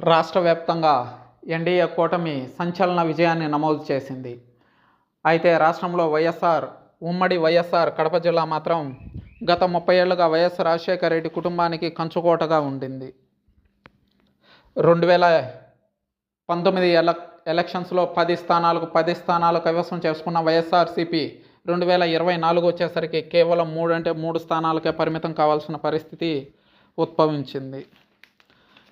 రాష్ట్ర వ్యాప్తంగా ఎన్డీఏ కూటమి సంచలన విజయాన్ని నమోదు చేసింది. అయితే రాష్ట్రంలో వైఎస్ఆర్ ఉమ్మడి వైఎస్ఆర్ కడప జిల్లా మాత్రం గత ముప్పై ఏళ్ళుగా వైఎస్ రాజశేఖర రెడ్డి కుటుంబానికి కంచుకోటగా ఉండింది. రెండు వేల పంతొమ్మిది ఎల ఎలక్షన్స్లో పది స్థానాలకు పది స్థానాలు కైవసం చేసుకున్న వైఎస్ఆర్సీపీ రెండు వేల ఇరవై నాలుగు వచ్చేసరికి కేవలం మూడు అంటే మూడు స్థానాలకే పరిమితం కావాల్సిన పరిస్థితి ఉద్భవించింది.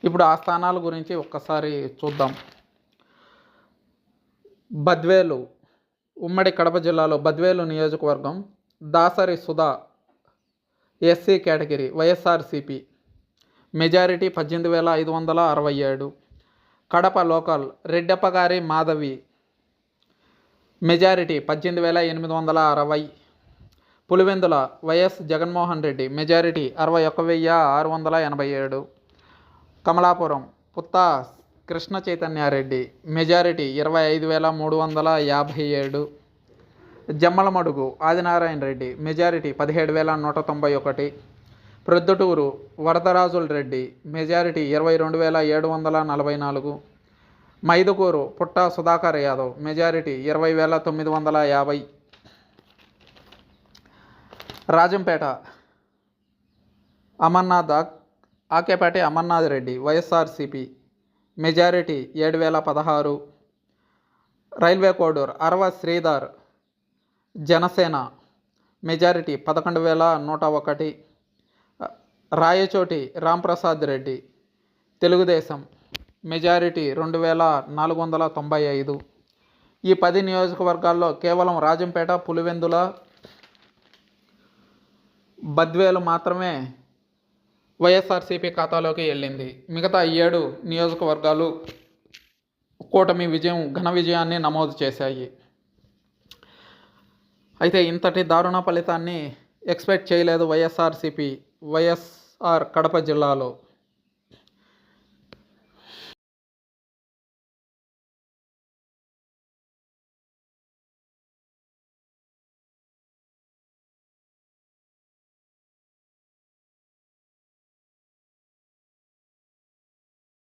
ఇప్పుడు ఆ స్థానాల గురించి ఒక్కసారి చూద్దాం. బద్వేలు ఉమ్మడి కడప జిల్లాలో బద్వేలు నియోజకవర్గం Dasari Sudha SC category YSRCP majority పద్దెనిమిది వేల ఐదు వందల అరవై ఏడు కడప లోకల్ రెడ్డప్పగారి మాధవి మెజారిటీ పద్దెనిమిది వేల ఎనిమిది వందల అరవై పులివెందుల వైఎస్ జగన్మోహన్ రెడ్డి మెజారిటీ అరవై ఒక్క వెయ్యి ఆరు వందల ఎనభై ఏడు కమలాపురం పుత్తా కృష్ణ చైతన్యారెడ్డి మెజారిటీ ఇరవై ఐదు వేల మూడు వందల యాభై ఏడు. జమ్మలమడుగు ఆదినారాయణ రెడ్డి మెజారిటీ పదిహేడు వేల నూట తొంభై ఒకటి. ప్రొద్దుటూరు వరదరాజుల రెడ్డి మెజారిటీ ఇరవై రెండు వేల ఏడు వందల నలభై నాలుగు. మైదుకూరు పుట్ట సుధాకర్ యాదవ్ మెజారిటీ ఇరవై వేల తొమ్మిది వందల యాభై. రాజంపేట అమర్నాథ్ ఆకేపాటి అమర్నాథ్ రెడ్డి వైఎస్ఆర్సిపి మెజారిటీ ఏడు వేల పదహారు. రైల్వే కోడూర్ అరవ శ్రీధర్ జనసేన మెజారిటీ పదకొండు వేల నూట ఒకటి. రాయచోటి రాంప్రసాద్ రెడ్డి తెలుగుదేశం మెజారిటీ రెండు వేల నాలుగు వందల తొంభై ఐదు. ఈ పది నియోజకవర్గాల్లో కేవలం రాజంపేట పులివెందుల బద్వేలు మాత్రమే వైఎస్ఆర్సీపీ ఖాతాలోకి వెళ్ళింది. మిగతా ఏడు నియోజకవర్గాలు కూటమి విజయం ఘన విజయాన్ని నమోదు చేశాయి. అయితే ఇంతటి దారుణ ఫలితాన్ని ఎక్స్పెక్ట్ చేయలేదు వైఎస్ఆర్సీపీ వైఎస్ఆర్ కడప జిల్లాలో.